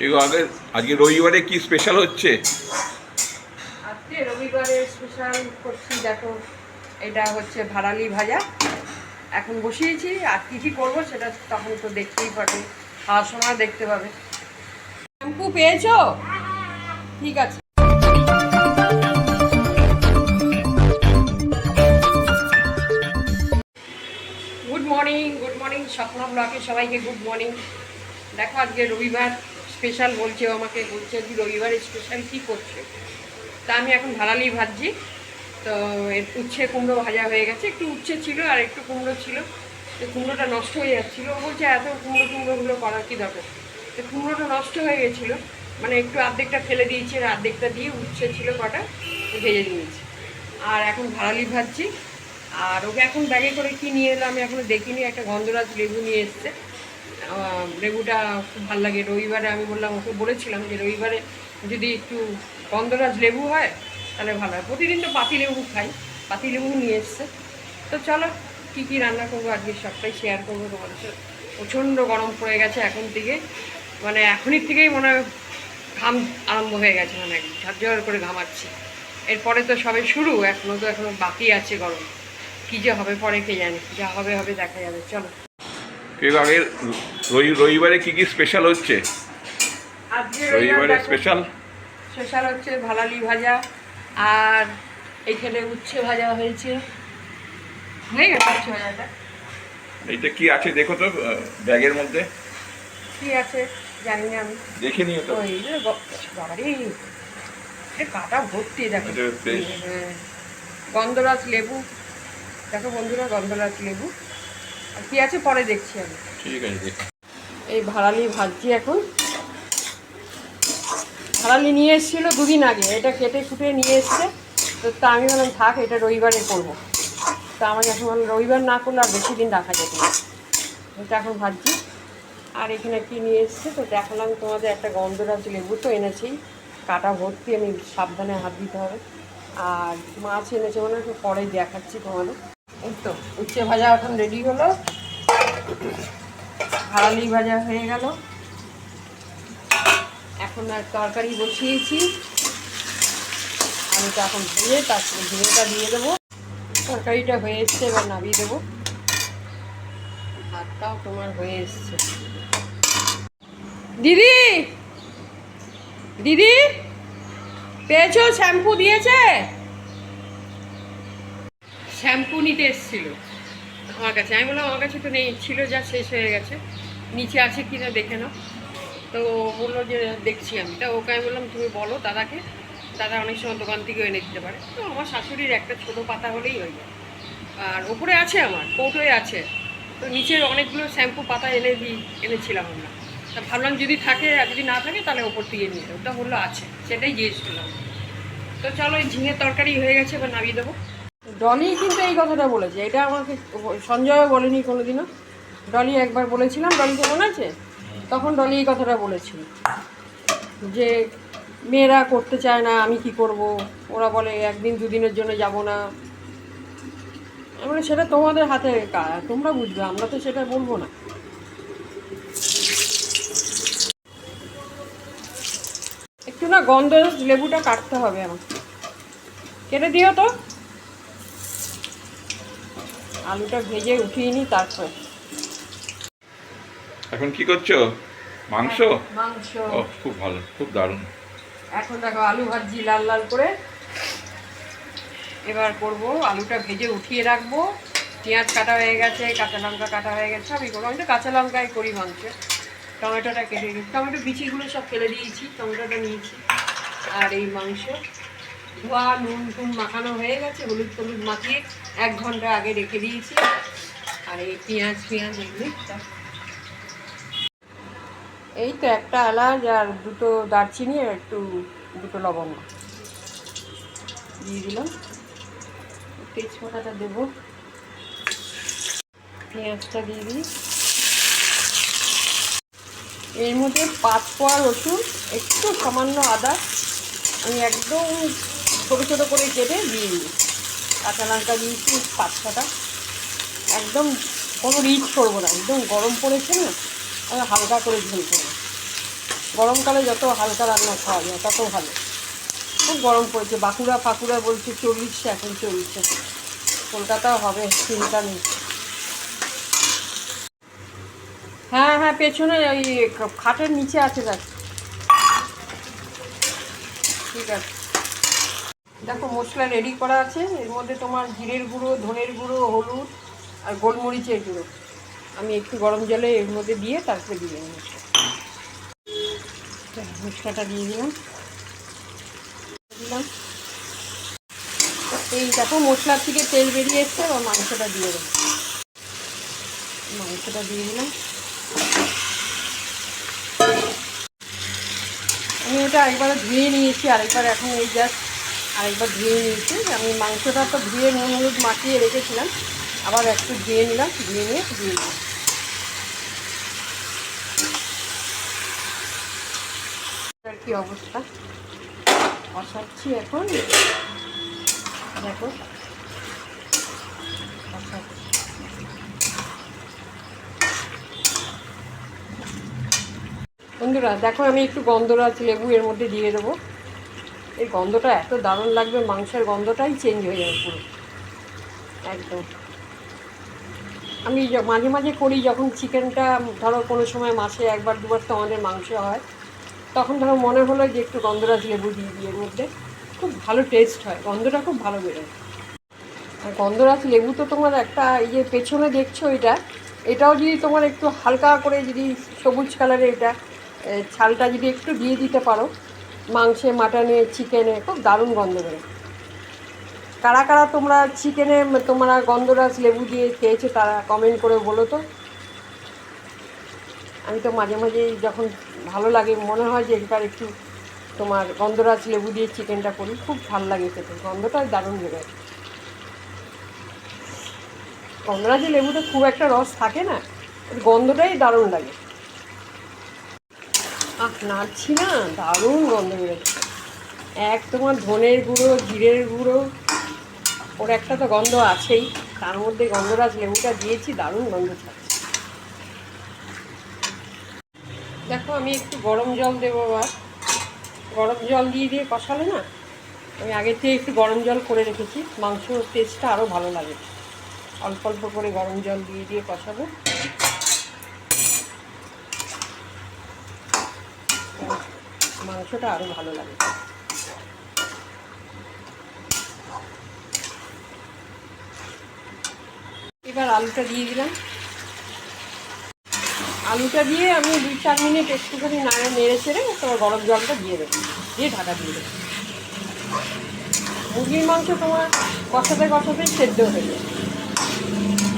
এগো, আগে, আজকে রবিবারে কি স্পেশাল হচ্ছে? আজকে রবিবারে স্পেশাল করছি, দেখো, এটা হচ্ছে ভাড়ালি ভাজা। এখন বসিয়েছি, আর কী কী করব সেটা তখন তো দেখতেই পাবে, খাওয়ার সময় দেখতে পাবে। শ্যাম্পু পেয়েছ? ঠিক আছে। গুড মর্নিং গুড মর্নিং স্বপ্ন ব্লকে সবাইকে গুড মর্নিং দেখো, আজকে রবিবার। স্পেশাল বলছে, ও আমাকে বলছে যে রবিবারে স্পেশাল কী করছে? তা আমি এখন ভাড়ালি ভাজছি। তো উচ্ছে কুমড়ো ভাজা হয়ে গেছে। একটু উচ্ছে ছিল আর একটু কুমড়ো ছিল। তো কুমড়োটা নষ্ট হয়ে যাচ্ছিল। ও বলছে, এত কুমড়ো কুমড়োগুলো করার কী দরকার? তো কুমড়োটা নষ্ট হয়ে গেছিল। মানে একটু অর্ধেকটা ফেলে দিয়েছি আর অর্ধেকটা দিয়ে উচ্ছে ছিল কটা ভেজে নিয়েছি। আর এখন ভাড়ালি ভাজছি। আর ওকে এখন ব্যাগে করে কি নিয়ে এলো আমি এখনও দেখিনি। একটা গন্ধরাজ লেবু নিয়ে এসছে। লেবুটা খুব ভালো লাগে। রবিবারে আমি বললাম, ওকে বলেছিলাম যে রবিবারে যদি একটু গন্ধরাজ লেবু হয়, তাহলে ভালো হয়। প্রতিদিন তো পাতি লেবু খাই, পাতি লেবু নিয়ে এসছে। তো চলো, কী কী রান্না করব আজকে সবটাই শেয়ার করব তোমাদের সাথে। প্রচণ্ড গরম পড়ে গেছে এখন থেকে। মানে এখনই থেকেই মনে হয় ঘাম আরম্ভ হয়ে গেছে মানে ঝরঝর করে ঘামাচ্ছি। এরপরে তো সবে শুরু এখনও তো এখনও বাকি আছে গরম। কী যে হবে পরে কে জানে, যা হবে হবে দেখা যাবে। চলো। রবিবারে কি কি স্পেশাল হচ্ছে? রবিবারে স্পেশাল স্পেশাল হচ্ছে ভালালি ভাজা আর এইখানে উচ্ছে ভাজা হয়েছে। হয়ে গেছে উচ্ছে ভাজাটা এইটা কি আছে দেখো তো ব্যাগের মধ্যে। কি আছে জানি না আমি। দেখে নিও তো। ওই গ- বাবারে কাটা ভর্তি দেখো। গন্ধরাজ লেবু। দেখো বন্ধুরা গন্ধরাজ লেবু। আর কি আছে পরে দেখছি আমি। ঠিক আছে দেখ। এই ভাড়ালি ভাজছি এখন। ভাড়ালি নিয়ে এসেছিল দুদিন আগে, এটা কেটে কুটে নিয়ে এসছে। তো তা আমি বললাম থাক, এটা রবিবারে করব। তা আমার এখন রবিবার না করলে আর বেশি দিন রাখা যেত না। এটা এখন ভাজছি। আর এখানে কি নিয়ে এসছে? তো দেখালাম তোমাদের একটা গন্ধরাজ লেবু তো এনেছি। কাটা ভর্তি, আমি সাবধানে হাত দিতে হবে। আর মাছ এনেছে মানে একটু পরে দেখাচ্ছি তোমাদের। এই তো, উচ্ছে ভাজা এখন রেডি হলো। ভাড়ালি ভাজা হয়ে গেল। এখন আর তরকারি বসিয়েছি। আমি তো এখন ধুয়ে তারপরে ধুয়েটা দিয়ে দেবো। তরকারিটা হয়ে এসছে, এবার নামিয়ে দেবো। ভাতটাও তোমার হয়ে এসছে। দিদি! দিদি! পেয়েছ? শ্যাম্পু দিয়েছে? শ্যাম্পু নিতে এসেছিল। আমার কাছে। আমি বললাম, আমার কাছে তো নেই। ছিল যা, শেষ হয়ে গেছে। নিচে আছে কি না দেখে নাও। তো বলল যে, দেখছি আমি। তা ওকে আমি বললাম, তুমি বলো দাদাকে। দাদা অনেক সময় দোকান থেকেও এনে দিতে পারে। তো আমার শাশুড়ির একটা ছোটো পাতা হলেই হয়ে যায়। আর ওপরে আছে আমার কৌটোয় আছে। তো নিচের অনেকগুলো শ্যাম্পু পাতা এনে দিই, এনেছিলাম আমরা। তা ভাবলাম যদি থাকে, আর যদি না থাকে, তাহলে ওপর থেকে নিয়ে তা বলল আছে সেটাই জিজ্ঞেস করলাম। তো চলো, এই ঝিঙের তরকারি হয়ে গেছে, এবার নামিয়ে দেবো। ডলি কিন্তু এই কথাটা বলেছে। এটা আমাকে সঞ্জয়ও বলেনি কোনোদিনও। ডলি একবার বলেছিলাম ডলিকে মনে আছে? তখন ডলি এই কথাটা বলেছিল। যে মেয়েরা করতে চায় না আমি কি করব? ওরা বলে একদিন দুদিনের জন্য যাব না। বলি, সেটা তোমাদের হাতে তোমরা বুঝবে আমরা তো সেটা বলব না। একটু না গন্ধ লেবুটা কাটতে হবে আমার কেটে দিও তো। আলুটা ভেজে উঠিয়ে নিই তারপর। এখন কি করছ? মাংস? মাংস। ও খুব ভালো খুব দারুণ। এখন দেখো আলু ভাজি লাল লাল করে। এবার করব আলুটা ভেজে উঠিয়ে রাখব। পেঁয়াজ কাটা হয়ে গেছে কাঁচা লঙ্কা কাটা হয়ে গেছে সবই করব। আমি তো কাঁচা লঙ্কাই করি মাংস। টমেটোটা কেটে দিয়েছি টমেটো বিচিগুলো সব ফেলে দিয়েছি টমেটোটা নিয়েছি। আর এই মাংস। ধোয়া নুন টুন মাখানো হয়ে গেছে হলুদ টলুদ মাখিয়ে এক ঘণ্টা আগে রেখে দিয়েছি। আর এই পেঁয়াজ পেঁয়াজ এগুলি এই তো একটা এলাচ আর দুটো দারচিনি আর একটু দুটো লবঙ্গ। দিয়ে দিলাম। তেজপাতাটা দেবো। পেঁয়াজটা দিয়ে দিই। এর মধ্যে পাঁচ পোয়া রসুন, একটু সামান্য আদা। আমি একদম ছোটো ছোটো করে কেটে দিয়ে দিই। কাঁচা লঙ্কা দিয়েছি, পাঁচ ছটা। একদম কোনো রিচ করব না। একদম গরম পড়েছে না? হালকা করে ঝোল করব। গরমকালে যত হালকা রান্না খাওয়া যায়, তত ভালো। খুব গরম পড়েছে। বাঁকুড়া ফাঁকুড়া বলছে চল্লিশে, এখন চলছে কলকাতাও হবে, চিন্তা নেই। হ্যাঁ হ্যাঁ পেছনে ওই খাটের নিচে আছে, দেখ। ঠিক আছে। দেখো, মশলা রেডি করা আছে। এর মধ্যে তোমার জিরের গুঁড়ো, ধনের গুঁড়ো, হলুদ আর গোলমরিচের গুঁড়ো। আমি একটু গরম জলে এর মধ্যে দিয়ে তারপরে দিয়ে দেবো মশলা তা দিয়ে দিলাম। দিলাম। এই দেখো, মশলার থেকে তেল বেরিয়ে এসছে, এবার মাংসটা দিয়ে দেবো মাংসটা দিয়ে দিলাম। আমি এটা একবার ধুয়ে নিয়েছি, আরেকবার এখন এই জাস্ট আরেকবার ধুয়ে নিয়েছি। আমি মাংসটা তো ধুয়ে নুন, হলুদ মাখিয়ে রেখেছিলাম। আবার একটু দিয়ে নিলাম দিয়ে নিয়ে দিয়ে আর কি অবস্থা? বসাচ্ছি এখন। দেখো। বন্ধুরা, দেখো আমি একটু গন্ধরাজ লেবু এর মধ্যে দিয়ে দেবো। এই গন্ধটা এত দারুণ লাগবে, মাংসের গন্ধটাই চেঞ্জ হয়ে যাবে পুরো। একদম। আমি মাঝে মাঝে করি, যখন চিকেনটা ধরো কোনো সময় মাসে একবার, দুবার তো আমাদের মাংস হয়, তখন ধরো মনে হলো যে একটু গন্ধরাজ লেবু দিয়ে দিই এর মধ্যে। খুব ভালো টেস্ট হয়, গন্ধটা খুব ভালো বেরোয়। আর গন্ধরাজ লেবু তো তোমার একটা এই যে পেছনে দেখছ এটা? এটাও যদি তোমার একটু হালকা করে যদি সবুজ কালারের এটা ছালটা যদি একটু দিয়ে দিতে পারো, মাংসে মাটনে চিকেনে খুব দারুণ গন্ধ বেরোয়। কারা কারা তোমরা চিকেনে তোমরা গন্ধরাজ লেবু দিয়ে খেয়েছো তারা কমেন্ট করে বলো তো। আমি তো মাঝে মাঝে যখন ভালো লাগে, মনে হয় যে একবার একটু তোমার গন্ধরাজ লেবু দিয়ে চিকেনটা করি, খুব ভালো লাগে খেতে। গন্ধটাই দারুণ বেরোয় গন্ধরাজের লেবুতে খুব একটা রস থাকে না গন্ধটাই দারুণ লাগে। আহ, নাড়ছি না, দারুণ গন্ধ বেরোচ্ছে। এক তোমার ধনের গুঁড়ো, জিরের গুঁড়ো ওর একটা তো গন্ধ আছেই, তার মধ্যে গন্ধরাজ লেবুটা দিয়েছি, দারুণ গন্ধ ছাড়ছে। দেখো, আমি একটু গরম জল দেবো আবার গরম জল দিয়ে দিয়ে কষালে না, আমি আগে থেকে একটু গরম জল করে রেখেছি মাংসর টেস্টটা আরও ভালো লাগে। অল্প অল্প করে গরম জল দিয়ে দিয়ে কষাবো। মাংসটা আরও ভালো লাগে। এবার আলুটা দিয়ে দিলাম। আলুটা দিয়ে আমি দুই চার মিনিট একটুখানি নাড়ে নেড়ে চেড়ে তোমার গরম জলটা দিয়ে দেবো। দিয়ে ঢাকা দিয়ে দেবো। মুরগির মাংস তোমার কষাতে কষাতে সেদ্ধ হয়ে যায়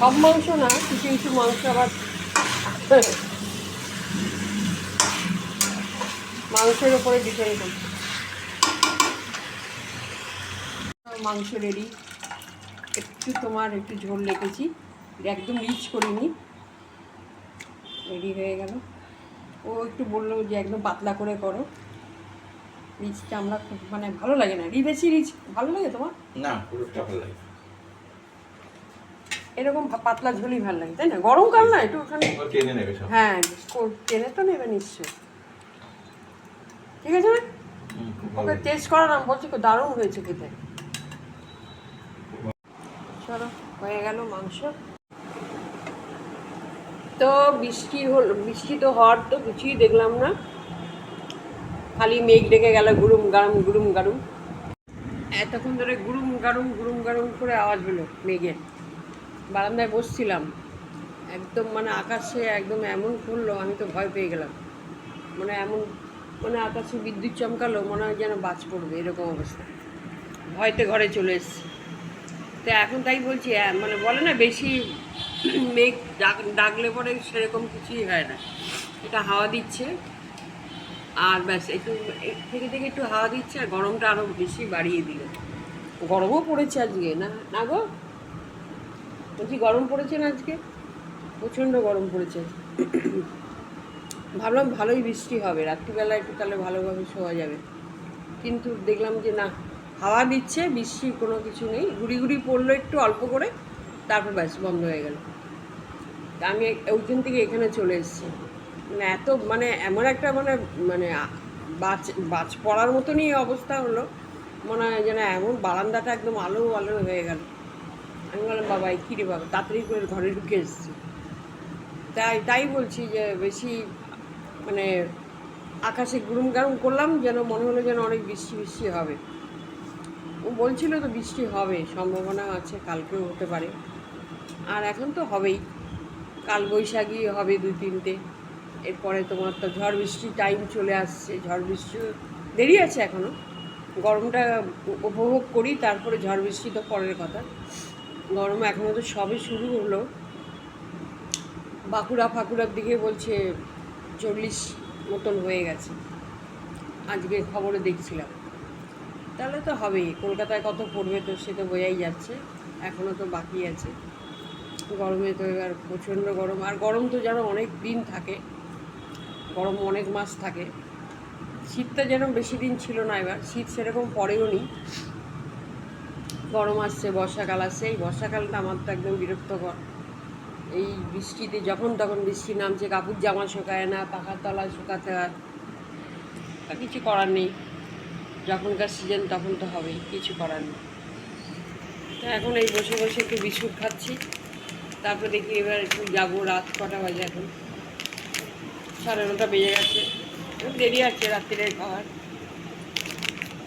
সব মাংস না, কিছু কিছু মাংস আবার মাংসের ওপরে ডিপেন্ড করছে। মাংস রেডি। একটু তোমার একটু ঝোল রেখেছি। একদম রিচ করিনি। রেডি হয়ে গেল। ও একটু বলল যে একদম পাতলা করে করো। রিচটা আমরা খুব মানে ভালো লাগে না। রি বেশি রিচ ভালো লাগে তোমার? না পুরোটা ভালো লাগে। এরকম পাতলা ঝোলই ভালো লাগে তাই না? গরমকাল না একটু ওখানে টেনে নেবে হ্যাঁ টেনে তো নেবে নিশ্চয় ঠিক আছে? না ওকে টেস্ট করা না বলছি দারুণ হয়েছে খেতে। চলো হয়ে গেল মাংস। তো বৃষ্টি হল, বৃষ্টি তো হওয়ার তো কিছুই দেখলাম না। খালি মেঘ ডেকে গেল গুরুম গারুম গুরুম গারুম। এতক্ষণ ধরে গুরুম গারুম গুরুম গারুম করে আওয়াজ হলো মেঘের। বারান্দায় বসছিলাম। একদম মানে আকাশে একদম এমন করল, আমি তো ভয় পেয়ে গেলাম। মানে এমন মানে আকাশে বিদ্যুৎ চমকালো, মনে হয় যেন বাজ পড়বে, এরকম অবস্থা। ভয়তে ঘরে চলে এসেছি। তো এখন তাই বলছি মানে বলে না, বেশি মেঘ ডাক, ডাকলে পরে সেরকম কিছুই হয় না। এটা হাওয়া দিচ্ছে, আর ব্যাস, একটু থেকে থেকে একটু হাওয়া দিচ্ছে, আর গরমটা আরও বেশি বাড়িয়ে দিল। গরমও পড়েছে আজকে, না না গো? বলছি গরম পড়েছে না আজকে? প্রচণ্ড গরম পড়েছে ভাবলাম ভালোই বৃষ্টি হবে রাত্রিবেলা একটু তাহলে ভালোভাবে শোয়া যাবে। কিন্তু দেখলাম যে না হাওয়া দিচ্ছে, বৃষ্টি কোনো কিছু নেই। ঘুরি ঘুরি পড়ল একটু, অল্প করে, তারপর ব্যাস, বন্ধ হয়ে গেল। তা আমি ওইখান থেকে এখানে চলে এসেছি। মানে এত মানে এমন একটা মানে মানে বাজ বাজ পড়ার মতনই অবস্থা হলো। মনে হয় যেন এমন বারান্দাটা একদম আলো আলো হয়ে গেল। আমি বললাম বাবা কী রে বাবা? তাড়াতাড়ি করে ঘরে ঢুকে এসেছি। তাই তাই বলছি যে, বেশি মানে আকাশে গুরুম গারুম করলাম, যেন মনে হলো যেন অনেক বৃষ্টি বৃষ্টি হবে। বলছিল তো বৃষ্টি হবে, সম্ভাবনা আছে, কালকেও হতে পারে। আর এখন তো হবেই কাল বৈশাখী হবে দুই তিনটে। এরপরে তোমার তো ঝড় বৃষ্টির টাইম চলে আসছে, ঝড় বৃষ্টি দেরি আছে এখনও গরমটা উপভোগ করি, তারপরে ঝড় বৃষ্টি তো পরের কথা। গরম এখনও তো সবে শুরু হলো। বাঁকুড়া ফাঁকুড়ার দিকে বলছে চল্লিশ মতন হয়ে গেছে। আজকে খবরে দেখছিলাম। তাহলে তো হবেই। কলকাতায় কত পড়বে তো সে তো বোঝাই যাচ্ছে। এখনও তো বাকি আছে। গরমে তো এবার প্রচণ্ড গরম। আর গরম তো যেন অনেক দিন থাকে। গরম অনেক মাস থাকে। শীতটা যেন বেশি দিন ছিল না এবার। শীত সেরকম পড়েও নি। গরম আসছে, বর্ষাকাল আসছে। এই বর্ষাকালটা আমার তো একদম বিরক্তকর। এই বৃষ্টিতে যখন তখন বৃষ্টি নামছে কাপড় জামা শুকায় না, পাখার তলায় শুকাতে হয় তা কিছু করার নেই। যখনকার সিজন তখন তো হবেই, কিছু করার নেই। তো এখন এই বসে বসে একটু বিস্কুট খাচ্ছি, তারপরে দেখি এবার একটু যাব রাত কটা বাজে এখন। সাড়ে নটা বেজে গেছে দেরি আছে রাত্রিরের খাবার।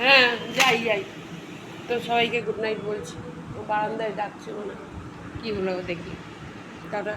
হ্যাঁ যাই যাই। তো সবাইকে গুড নাইট বলছি। ও বারান্দায় ডাকছে মনে হয়। কী হলো দেখি। টাটা।